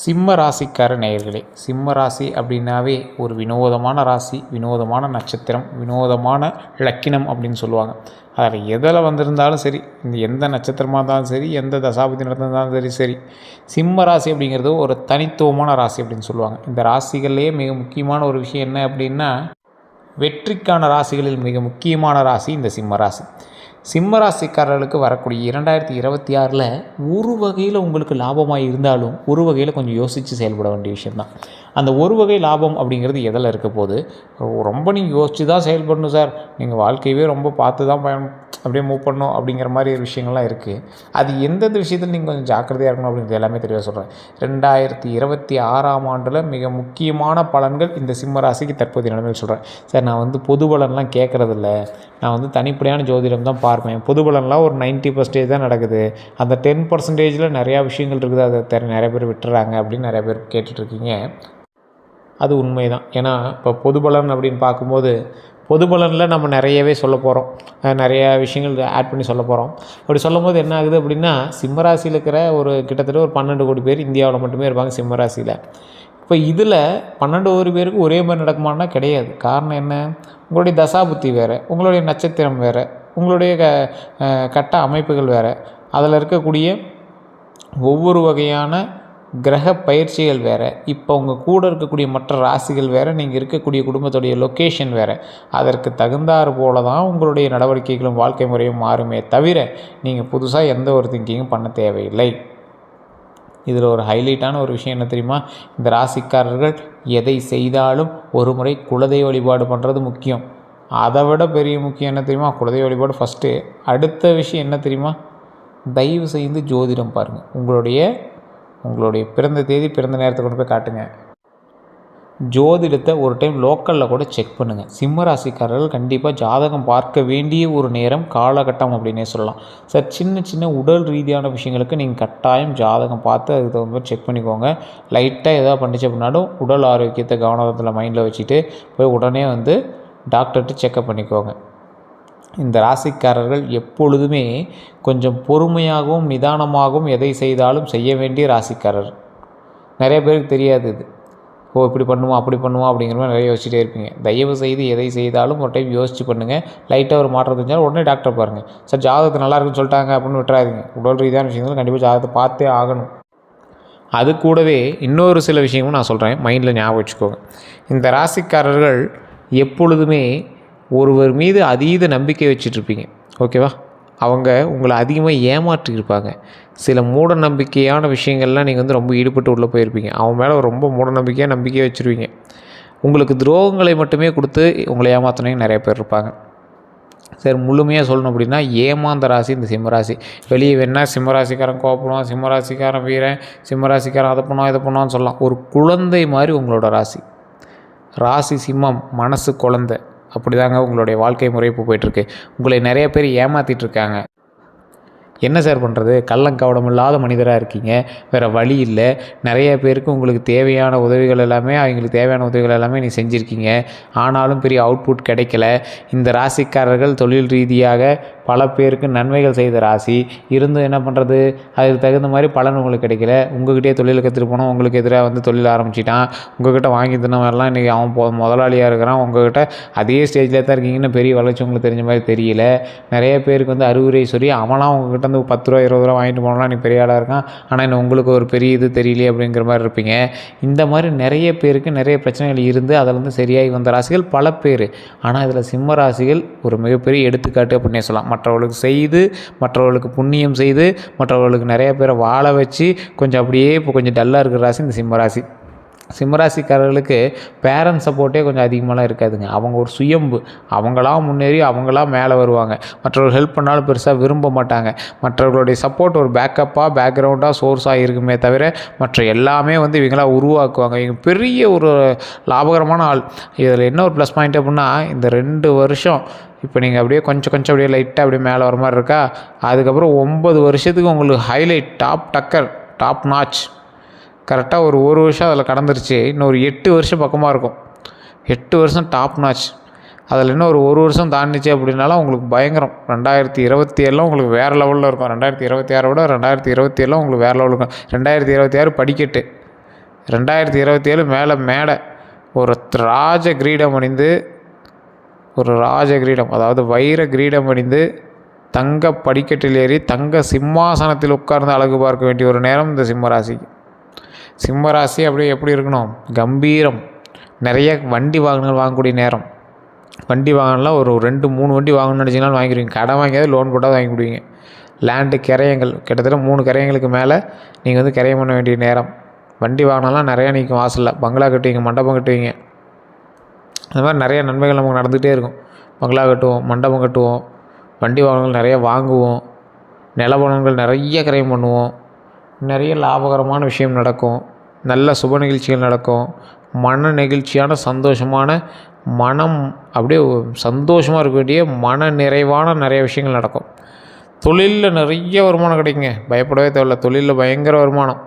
சிம்ம ராசிக்கார நேயர்களே சிம்ம ராசி அப்படின்னாவே ஒரு வினோதமான ராசி வினோதமான நட்சத்திரம் வினோதமான லக்கினம் அப்படின்னு சொல்லுவாங்க. அதில் எதில் வந்திருந்தாலும் சரி இந்த எந்த நட்சத்திரமாக இருந்தாலும் சரி எந்த தசாபதி நடந்திருந்தாலும் சரி சரி. சிம்ம ராசி அப்படிங்கிறது ஒரு தனித்துவமான ராசி அப்படின்னு சொல்லுவாங்க. இந்த ராசிகள்லேயே மிக முக்கியமான ஒரு விஷயம் என்ன அப்படின்னா வெற்றிக்கான ராசிகளில் மிக முக்கியமான ராசி இந்த சிம்ம ராசி. சிம்ம ராசிக்காரர்களுக்கு வரக்கூடிய இரண்டாயிரத்தி இருபத்தி ஆறில் ஒரு வகையில் உங்களுக்கு லாபமாக இருந்தாலும் ஒரு வகையில் கொஞ்சம் யோசித்து செயல்பட வேண்டிய விஷயம்தான். அந்த ஒரு வகை லாபம் அப்படிங்கிறது எதில் இருக்க போது ரொம்ப நீங்கள் யோசித்து தான் செயல்படணும் சார். நீங்கள் வாழ்க்கையவே ரொம்ப பார்த்து தான் பயன் அப்படியே மூவ் பண்ணணும் அப்படிங்கிற மாதிரி ஒரு விஷயங்கள்லாம் இருக்குது அது எந்தெந்த விஷயத்தில் நீங்கள் கொஞ்சம் ஜாக்கிரதையாக இருக்கணும் அப்படிங்கிறது எல்லாமே தெளிவாக சொல்கிறேன் ரெண்டாயிரத்தி இருபத்தி ஆறாம் ஆண்டில் மிக முக்கியமான பலன்கள் இந்த சிம்ம ராசிக்கு தற்போதைய நிலைமையில் சொல்கிறேன் சார் நான் வந்து பொது பலன்லாம் கேட்குறதில்ல நான் வந்து தனிப்படையான ஜோதிடம் தான் பார்ப்பேன். பொது பலன்லாம் ஒரு நைன்ட்டி பர்சன்டேஜ் தான் நடக்குது. அந்த டென் பர்சன்டேஜில் நிறையா விஷயங்கள் இருக்குது. அதை தெரி நிறைய பேர் விட்டுறாங்க அப்படின்னு நிறைய பேர் கேட்டுட்ருக்கீங்க அது உண்மை தான் ஏன்னா இப்போ பொது பலன் அப்படின்னு பார்க்கும்போது பொது பலனில் நம்ம நிறையவே சொல்ல போகிறோம் நிறைய விஷயங்கள் ஆட் பண்ணி சொல்ல போகிறோம் அப்படி சொல்லும் போது என்ன ஆகுது அப்படின்னா சிம்மராசியில் இருக்கிற ஒரு கிட்டத்தட்ட ஒரு பன்னெண்டு கோடி பேர் இந்தியாவில் மட்டுமே இருப்பாங்க சிம்மராசியில். இப்போ இதில் பன்னெண்டு கோடி பேருக்கு ஒரே மாதிரி நடக்குமானா கிடையாது. காரணம் என்ன? உங்களுடைய தசாபுத்தி வேறு உங்களுடைய நட்சத்திரம் வேறு உங்களுடைய க கட்ட அமைப்புகள் வேறு. அதில் இருக்கக்கூடிய ஒவ்வொரு வகையான கிரக பயிற்சிகள் வேறு. இப்போ உங்கள் கூட இருக்கக்கூடிய மற்ற ராசிகள் வேறு நீங்கள் இருக்கக்கூடிய குடும்பத்துடைய லொக்கேஷன் வேறு. அதற்கு தகுந்தாறு போல தான் உங்களுடைய நடவடிக்கைகளும் வாழ்க்கை முறையும் மாறுமே தவிர நீங்கள் புதுசாக எந்த ஒரு திங்கிங்கும் பண்ண தேவையில்லை. இதில் ஒரு ஹைலைட்டான ஒரு விஷயம் என்ன தெரியுமா? இந்த ராசிக்காரர்கள் எதை செய்தாலும் ஒரு முறை குலதெய்வ வழிபாடு பண்ணுறது முக்கியம். அதை விட பெரிய முக்கியம் என்ன தெரியுமா? குலதெய்வ வழிபாடு ஃபஸ்ட்டு அடுத்த விஷயம் என்ன தெரியுமா? தயவு செய்து ஜோதிடம் பாருங்கள் உங்களுடைய உங்களுடைய பிறந்த தேதி பிறந்த நேரத்தை கொண்டு போய் காட்டுங்க. ஜோதிடத்தை ஒரு டைம் லோக்கலில் கூட செக் பண்ணுங்கள் சிம்ம ராசிக்காரர்கள் கண்டிப்பாக ஜாதகம் பார்க்க வேண்டிய ஒரு நேரம் காலகட்டம் அப்படின்னே சொல்லலாம். சார் சின்ன சின்ன உடல் ரீதியான விஷயங்களுக்கு நீங்கள் கட்டாயம் ஜாதகம் பார்த்து அதுக்கு தகுந்த மாதிரி செக் பண்ணிக்கோங்க. லைட்டாக எதாவது பண்ணிச்சு அப்படின்னாலும் உடல் ஆரோக்கியத்தை கவனத்தில் மைண்டில் வச்சுட்டு போய் உடனே வந்து டாக்டர்கிட்ட செக்கப் பண்ணிக்கோங்க. இந்த ராசிக்காரர்கள் எப்பொழுதுமே கொஞ்சம் பொறுமையாகவும் நிதானமாகவும் எதை செய்தாலும் செய்ய வேண்டிய ராசிக்காரர். நிறைய பேருக்கு தெரியாது இது. ஓ இப்படி பண்ணுவோம் அப்படி பண்ணுவோம் அப்படிங்கிற மாதிரி நிறைய யோசிச்சுட்டே இருப்பீங்க. தயவு செய்து எதை செய்தாலும் ஒரு டைம் யோசிச்சு பண்ணுங்கள் லைட்டாக ஒரு மாற்றம் தெரிஞ்சாலும் உடனே டாக்டர் பாருங்கள் சார் ஜாதகத்தை நல்லா இருக்குன்னு சொல்லிட்டாங்க அப்படின்னு விட்டுறாதீங்க. உடல் ரீதியான விஷயங்கள் கண்டிப்பாக ஜாதகத்தை பார்த்தே ஆகணும். அது கூடவே இன்னொரு சில விஷயமும் நான் சொல்கிறேன் மைண்டில் ஞாபகம் வச்சுக்கோங்க. இந்த ராசிக்காரர்கள் எப்பொழுதுமே ஒருவர் மீது அதீத நம்பிக்கை வச்சுட்ருப்பீங்க. ஓகேவா? அவங்க உங்களை அதிகமாக ஏமாற்றியிருப்பாங்க. சில மூட நம்பிக்கையான விஷயங்கள்லாம் நீங்கள் வந்து ரொம்ப ஈடுபட்டு உள்ளே போயிருப்பீங்க. அவன் மேலே ரொம்ப மூட நம்பிக்கையாக நம்பிக்கையாக வச்சுருவீங்க. உங்களுக்கு துரோகங்களை மட்டுமே கொடுத்து உங்களை ஏமாத்தினவங்க நிறைய பேர் இருப்பாங்க. சரி முழுமையாக சொல்லணும் அப்படின்னா ஏமாந்த ராசி இந்த சிம்மராசி வெளியே வேணால் சிம்மராசிக்காரன் கோபப்படுவான் சிம்மராசிக்காரன் வீரன் சிம்மராசிக்காரன் அதை பண்ணுவான் இதை பண்ணுவான்னு சொல்லலாம். ஒரு குழந்தை மாதிரி உங்களோட ராசி. ராசி சிம்மம் மனசு குழந்தை. அப்படி தாங்க உங்களுடைய வாழ்க்கை முறை இப்போ போயிட்டுருக்கு. உங்களை நிறைய பேர் ஏமாற்றிட்டு இருக்காங்க என்ன சார் பண்ணுறது கள்ளங்கவடம் இல்லாத மனிதராக இருக்கீங்க. வேறு வழி இல்லை. நிறைய பேருக்கு உங்களுக்கு தேவையான உதவிகள் எல்லாமே அவங்களுக்கு தேவையான உதவிகள் எல்லாமே நீ செஞ்சுருக்கீங்க. ஆனாலும் பெரிய அவுட்புட் கிடைக்கல. இந்த ராசிக்காரர்கள் தொழில் ரீதியாக பல பேருக்கு நன்மைகள் செய்த ராசி. இருந்தும் என்ன பண்ணுறது அதுக்கு தகுந்த மாதிரி பலன் உங்களுக்கு கிடைக்கல. உங்கள்கிட்டயே தொழில் கற்றுட்டு போனோம். உங்களுக்கு எதிராக வந்து தொழில் ஆரம்பிச்சிட்டான். உங்ககிட்ட வாங்கி தினவரெல்லாம் இன்றைக்கி அவன் போ முதலாளியாக இருக்கிறான். உங்ககிட்ட அதே ஸ்டேஜில் தான் இருக்கீங்கன்னு பெரிய வளர்ச்சி உங்களுக்கு தெரிஞ்ச மாதிரி தெரியல. நிறைய பேருக்கு வந்து அறிவுரை சொல்லி அவனாம் உங்ககிட்ட வந்து பத்து ரூபா இருபது ரூபா வாங்கிட்டு போனலாம் நீ பெரிய ஆளாக இருக்கான். ஆனால் இன்னும் உங்களுக்கு ஒரு பெரிய இது தெரியலையே அப்படிங்கிற மாதிரி இருப்பீங்க. இந்த மாதிரி நிறைய பேருக்கு நிறைய பிரச்சனைகள் இருந்து அதில் வந்து சரியாகி வந்த ராசிகள் பல பேர். ஆனால் இதில் சிம்ம ராசிகள் ஒரு மிகப்பெரிய எடுத்துக்காட்டு அப்படின்னே சொல்லலாம். மற்றவர்களுக்கு செய்து மற்றவர்களுக்கு புண்ணியம் செய்து மற்றவர்களுக்கு நிறைய பேரை வாழ வச்சு கொஞ்சம் அப்படியே இப்போ கொஞ்சம் டல்லாக இருக்கிற ராசி இந்த சிம்ம ராசி. சிம்மராசிக்காரர்களுக்கு பேரண்ட் சப்போர்ட்டே கொஞ்சம் அதிகமாகலாம் இருக்காதுங்க. அவங்க ஒரு சுயம்பு. அவங்களாம் முன்னேறி அவங்களாம் மேலே வருவாங்க. மற்றவர்கள் ஹெல்ப் பண்ணாலும் பெருசாக விரும்ப மாட்டாங்க. மற்றவர்களுடைய சப்போர்ட் ஒரு பேக்கப்பாக பேக்ரவுண்டாக சோர்ஸாக இருக்குமே தவிர மற்ற எல்லாமே வந்து இவங்களாம் உருவாக்குவாங்க. இவங்க பெரிய ஒரு லாபகரமான ஆள். இதில் என்ன ஒரு ப்ளஸ் பாயிண்ட் அப்படின்னா இந்த ரெண்டு வருஷம் இப்போ நீங்கள் அப்படியே கொஞ்சம் கொஞ்சம் அப்படியே லைட்டாக அப்படியே மேலே வர மாதிரி இருக்கா? அதுக்கப்புறம் ஒம்பது வருஷத்துக்கு உங்களுக்கு ஹைலைட் டாப் டக்கர் டாப் நாச் கரெக்டாக ஒரு ஒரு வருஷம் அதில் கடந்துருச்சு. இன்னும் ஒரு எட்டு வருஷம் பக்கமாக இருக்கும். எட்டு வருஷம் டாப் நாச் அதில் இன்னும் ஒரு ஒரு வருஷம் தாண்டிச்சு அப்படின்னாலும் உங்களுக்கு பயங்கரம். ரெண்டாயிரத்தி இருபத்தி ஏழில் உங்களுக்கு வேறு லெவலில் இருக்கும். ரெண்டாயிரத்தி இருபத்தி ஆறை விட ரெண்டாயிரத்தி இருபத்தி ஏழில் உங்களுக்கு வேறு லெவலில் இருக்கும். ரெண்டாயிரத்தி இருபத்தி ஆறு படிக்கட்டு. ரெண்டாயிரத்தி இருபத்தி ஏழு மேலே மேடை. ஒரு ராஜ கிரீடம் அணிந்து ஒரு ராஜ கிரீடம் அதாவது வைர கிரீடம் அணிந்து தங்க படிக்கட்டில் ஏறி தங்க சிம்மாசனத்தில் உட்கார்ந்து அழகு பார்க்க வேண்டிய ஒரு நேரம் இந்த சிம்மராசிக்கு சிம்மராசி அப்படியே எப்படி இருக்கணும்? கம்பீரம். நிறைய வண்டி வாகனங்கள் வாங்கக்கூடிய நேரம். வண்டி வாங்கலாம் ஒரு ரெண்டு மூணு வண்டி வாங்கணும்னு நினச்சிங்கனாலும் வாங்கிடுவீங்க. கடை வாங்கியாவது லோன் போட்டால் வாங்கி கொடுவீங்க. லேண்டு கிரையங்கள். கிட்டத்தட்ட மூணு கிரையங்களுக்கு மேலே நீங்கள் வந்து கிரையம் பண்ண வேண்டிய நேரம். வண்டி வாகனம்லாம் நிறையா நிற்கும் வாசலில். பங்களா கட்டுவீங்க மண்டபம் கட்டுவீங்க. அந்த மாதிரி நிறைய நன்மைகள் நமக்கு நடந்துகிட்டே இருக்கும். பங்களா கட்டுவோம் மண்டபம் கட்டுவோம். வண்டி வாகனங்கள் நிறைய வாங்குவோம். நிலவனங்கள் நிறைய கிரயம் பண்ணுவோம். நிறைய லாபகரமான விஷயம் நடக்கும். நல்ல சுப நிகழ்ச்சிகள் நடக்கும். மன நெகிழ்ச்சியான சந்தோஷமான மனம் அப்படியே சந்தோஷமாக இருக்க வேண்டிய மன நிறைவான நிறைய விஷயங்கள் நடக்கும். தொழிலில் நிறைய வருமானம் கிடைக்குங்க. பயப்படவே தேவையில்ல. தொழிலில் பயங்கர வருமானம்.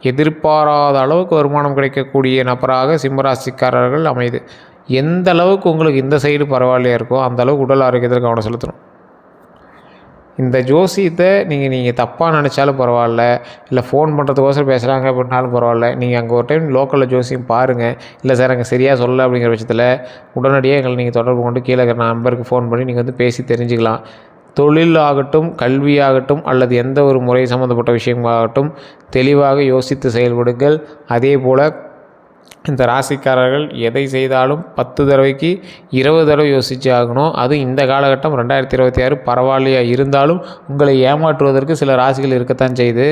எதிர்பாராத அளவுக்கு வருமானம் கிடைக்கக்கூடிய நபராக சிம்மராசிக்காரர்கள் அமையுது. எந்த அளவுக்கு உங்களுக்கு இந்த சைடு பரவாயில்லையா இருக்கோ அந்த அளவுக்கு உடல் ஆரோக்கியத்தில் கவனம் செலுத்தணும். இந்த ஜோசியத்தை நீங்கள் நீங்கள் தப்பாக நினச்சாலும் பரவாயில்ல. இல்லை ஃபோன் பண்ணுறதுக்கோசரம் பேசுகிறாங்க அப்படின்னாலும் பரவாயில்ல. நீங்கள் அங்கே ஒரு டைம் லோக்கலில் ஜோசியம் பாருங்கள் இல்லை சார் அங்கே சரியாக சொல்லலை அப்படிங்கிற பட்சத்தில் உடனடியாக எங்களை நீங்கள் தொடர்பு கொண்டு கீழே இருக்கிற நம்பருக்கு ஃபோன் பண்ணி நீங்கள் வந்து பேசி தெரிஞ்சுக்கலாம். தொழில் ஆகட்டும் கல்வியாகட்டும் அல்லது எந்த ஒரு முறை சம்மந்தப்பட்ட விஷயமாகட்டும் தெளிவாக யோசித்து செயல்படுங்கள். அதே போல் இந்த ராசிக்காரர்கள் எதை செய்தாலும் பத்து தடவைக்கு இருபது தடவை யோசித்து ஆகணும். அதுவும் இந்த காலகட்டம் ரெண்டாயிரத்தி இருபத்தி ஆறு பரவாயில்லையா இருந்தாலும் உங்களை ஏமாற்றுவதற்கு சில ராசிகள் இருக்கத்தான் செய்யுது.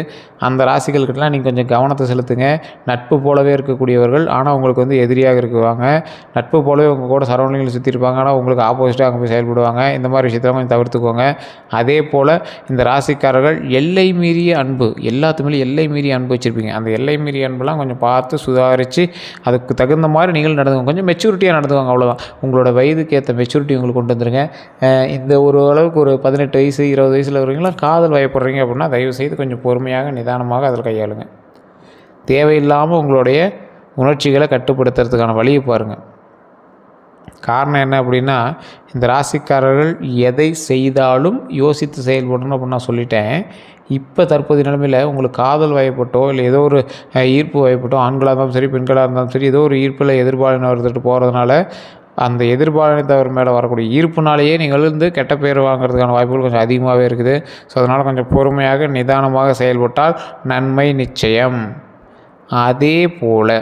அந்த ராசிகள்கிட்டலாம் நீங்கள் கொஞ்சம் கவனத்தை செலுத்துங்க. நட்பு போலவே இருக்கக்கூடியவர்கள் ஆனால் உங்களுக்கு வந்து எதிரியாக இருக்குவாங்க. நட்பு போலவே உங்கள் கூட சரௌண்டிங்கில் சுற்றி இருப்பாங்க. ஆனால் உங்களுக்கு ஆப்போசிட்டாக அங்கே போய் செயல்படுவாங்க. இந்த மாதிரி விஷயத்தெல்லாம் கொஞ்சம் தவிர்த்துக்கோங்க. அதே போல் இந்த ராசிக்காரர்கள் எல்லை மீறிய அன்பு எல்லாத்துமே எல்லை மீறிய அன்பு வச்சுருப்பீங்க. அந்த எல்லை மீறிய அன்புலாம் கொஞ்சம் பார்த்து சுதாரித்து அதுக்கு தகுந்த மாதிரி நீங்கள் நடந்து கொஞ்சம் மெச்சூரிட்டியாக நடந்துவாங்க அவ்வளோதான் உங்களோட வயதுக்கு ஏற்ற மெச்சூரிட்டி உங்களுக்கு கொண்டு வந்துருங்க. இந்த ஒரு அளவுக்கு ஒரு பதினெட்டு வயசு இருபது வயசில் வரீங்களா காதல் வயப்படுறீங்க அப்படின்னா தயவு செய்து கொஞ்சம் பொறுமையாக நிதானமாக அதில் கையாளுங்க. தேவையில்லாமல் உங்களுடைய உணர்ச்சிகளை கட்டுப்படுத்துறதுக்கான வழியை பாருங்கள் காரணம் என்ன அப்படின்னா இந்த ராசிக்காரர்கள் எதை செய்தாலும் யோசித்து செயல்படணும் அப்படின்னு நான் சொல்லிட்டேன். இப்போ தற்போதைய நிலைமையில் உங்களுக்கு காதல் வயப்பட்டோ இல்லை ஏதோ ஒரு ஈர்ப்பு வயப்பட்டோ ஆண்களாக இருந்தாலும் சரி பெண்களாக இருந்தாலும் சரி ஏதோ ஒரு ஈர்ப்பில் எதிர்பாலினவர்கிட்ட போகிறதுனால அந்த எதிர்பாலினத்தவர் மேலே வரக்கூடிய ஈர்ப்புனாலேயே நீங்கள் வந்து கெட்ட பேர் வாங்குறதுக்கான வாய்ப்புகள் கொஞ்சம் அதிகமாகவே இருக்குது. ஸோ அதனால் கொஞ்சம் பொறுமையாக நிதானமாக செயல்பட்டால் நன்மை நிச்சயம். அதே போல்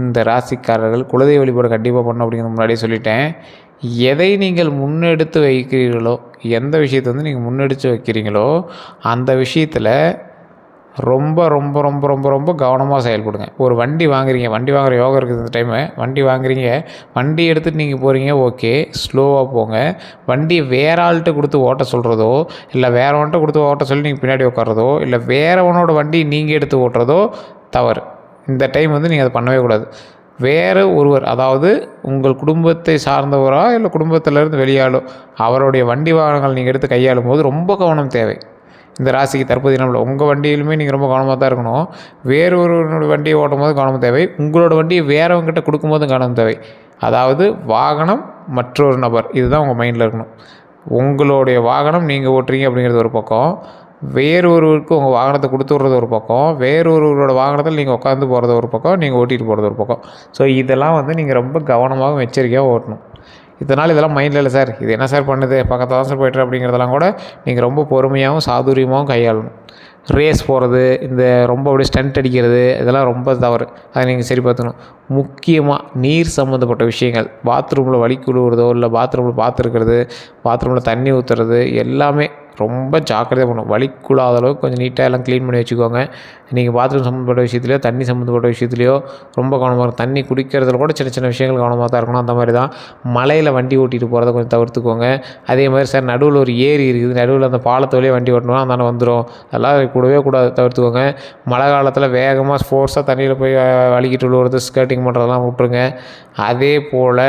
இந்த ராசிக்காரர்கள் குலதெய்வ வழிபாடு கண்டிப்பாக பண்ணணும் அப்படிங்கிறது முன்னாடியே சொல்லிட்டேன். எதை நீங்கள் முன்னெடுத்து வைக்கிறீர்களோ எந்த விஷயத்தை வந்து நீங்கள் முன்னெடுத்து வைக்கிறீங்களோ அந்த விஷயத்தில் ரொம்ப ரொம்ப ரொம்ப ரொம்ப ரொம்ப கவனமாக செயல்படுங்க. ஒரு வண்டி வாங்குறீங்க வண்டி வாங்குற யோகா இருக்குது இந்த டைமு வண்டி வாங்குறீங்க வண்டி எடுத்துகிட்டு நீங்கள் போகிறீங்க ஓகே ஸ்லோவாக போங்க. வண்டி வேற ஆள்கிட்ட கொடுத்து ஓட்ட சொல்கிறதோ இல்லை வேறவன்கிட்ட கொடுத்து ஓட்ட சொல்லி நீங்கள் பின்னாடி உட்காரதோ இல்லை வேறவனோட வண்டி நீங்கள் எடுத்து ஓட்டுறதோ தவறு. இந்த டைம் வந்து நீங்கள் அதை பண்ணவே கூடாது. வேறு ஒருவர் அதாவது உங்கள் குடும்பத்தை சார்ந்தவரோ இல்லை குடும்பத்திலேருந்து வெளியாளோ அவருடைய வண்டி வாகனங்கள் நீங்கள் எடுத்து கையாளும் போது ரொம்ப கவனம் தேவை. இந்த ராசிக்கு தற்போதைய நம்மள உங்கள் வண்டியிலுமே நீங்கள் ரொம்ப கவனமாக தான் இருக்கணும். வேறு ஒருவனோட வண்டியை ஓட்டும் போது கவனம் தேவை. உங்களோட வண்டியை வேறவங்கிட்ட கொடுக்கும்போதும் கவனம் தேவை. அதாவது வாகனம் மற்றொரு நபர் இதுதான் உங்கள் மைண்டில் இருக்கணும். உங்களுடைய வாகனம் நீங்கள் ஓட்டுறீங்க அப்படிங்கிறது ஒரு பக்கம். வேறொருவருக்கு உங்கள் வாகனத்தை கொடுத்து விட்றது ஒரு பக்கம் வேறொருவரோட வாகனத்தில் நீங்கள் உட்காந்து போகிறது ஒரு பக்கம் நீங்கள் ஓட்டிகிட்டு போகிறது ஒரு பக்கம். ஸோ இதெல்லாம் வந்து நீங்கள் ரொம்ப கவனமாகவும் எச்சரிக்கையாக ஓட்டணும். இதனால் இதெல்லாம் மைண்டில் இல்லை சார். இது என்ன சார் பண்ணுது? பக்கத்தில் தான் சார் போய்ட்டு அப்படிங்கிறதெல்லாம் கூட நீங்கள் ரொம்ப பொறுமையாகவும் சாதுரியமாகவும் கையாளணும். ரேஸ் போகிறது இந்த ரொம்ப அப்படியே ஸ்டண்ட் அடிக்கிறது இதெல்லாம் ரொம்ப தவறு. அதை நீங்கள் சரி பார்த்துக்கணும். முக்கியமாக நீர் சம்மந்தப்பட்ட விஷயங்கள். பாத்ரூமில் வலி குழுவுறதோ இல்லை பாத்ரூமில் பார்த்துருக்கிறது பாத்ரூமில் தண்ணி ஊற்றுறது எல்லாமே ரொம்ப ஜாக்கிரதையாக பண்ணணும் வலிக்குள்ளாத அளவுக்கு கொஞ்சம் நீட்டாக எல்லாம் க்ளீன் பண்ணி வச்சுக்கோங்க. நீங்கள் பாத்ரூம் சம்மந்தப்பட்ட விஷயத்துலையோ தண்ணி சம்மந்தப்பட்ட விஷயத்துலையோ ரொம்ப கவனமாக இருக்கும் தண்ணி குடிக்கிறதுல கூட சின்ன சின்ன விஷயங்கள் கவனமாக தான் இருக்கணும். அந்த மாதிரி தான். மலையில் வண்டி ஓட்டிகிட்டு போகிறத கொஞ்சம் தவிர்த்துக்கோங்க. அதே மாதிரி சார் நடுவில் ஒரு ஏரி இருக்குது. நடுவில் அந்த பாலத்து வழியே வண்டி ஓட்டணும் அந்த வந்துடும் அதெல்லாம் கூடவே கூடாது தவிர்த்துக்கோங்க. மழை காலத்தில் வேகமாக ஸ்போர்ட்ஸாக தண்ணியில் போய் வலிக்கிட்டு விழுவுறது ஸ்கேட்டிங் பண்ணுறதெல்லாம் விட்ருங்க அதே போல்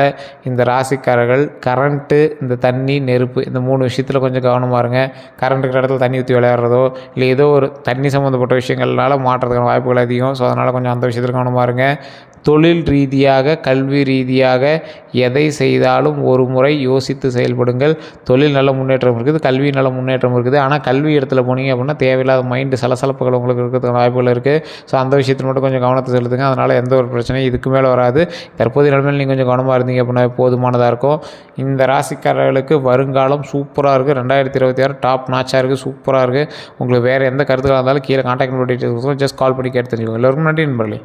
இந்த ராசிக்காரர்கள் கரண்ட்டு இந்த தண்ணி நெருப்பு இந்த மூணு விஷயத்தில் கொஞ்சம் கவனமாக இருங்க. கரண்ட் இருக்கிற இடத்துல தண்ணி ஊற்றி விளையாடுறதோ இல்லை ஏதோ ஒரு தண்ணி சம்மந்தப்பட்ட விஷயங்கள்னால மாட்டுறதுக்கான வாய்ப்புகள் அதிகம். ஸோ அதனால் கொஞ்சம் அந்த விஷயத்தில் கவனமாக இருங்க. தொழில் ரீதியாக கல்வி ரீதியாக எதை செய்தாலும் ஒரு முறை யோசித்து செயல்படுங்கள். தொழில் நல்ல முன்னேற்றம் இருக்குது கல்வி நல்ல முன்னேற்றம் இருக்குது. ஆனால் கல்வி இடத்துல போனீங்க அப்படின்னா தேவையில்லாத மைண்டு சலசலப்புகள் உங்களுக்கு இருக்கிறதுக்கான வாய்ப்புகள் இருக்குது. ஸோ அந்த விஷயத்தில் மட்டும் கொஞ்சம் கவனத்தை செலுத்துங்க. அதனால் எந்த ஒரு பிரச்சனையும் இதுக்கு மேலே வராது. தற்போதைய நிலைமையில் நீங்கள் கொஞ்சம் கவனமாக இருந்தீங்க அப்படின்னா போதுமானதாக இருக்கும். இந்த ராசிக்காரர்களுக்கு வருங்காலம் சூப்பராக இருக்குது ரெண்டாயிரத்தி இருபத்தி ஆறு டாப் நாச்சாக இருக்குது சூப்பராக இருக்குது உங்களுக்கு வேறு எந்த கருத்துக்களாக இருந்தாலும் கீழே கான்டாக்ட் டீட்டெயில்ஸ் ஜஸ்ட் கால் பண்ணி கேட்டு தெரிஞ்சுக்கோங்க. எல்லோருக்கும் நன்றி நண்பர்களே.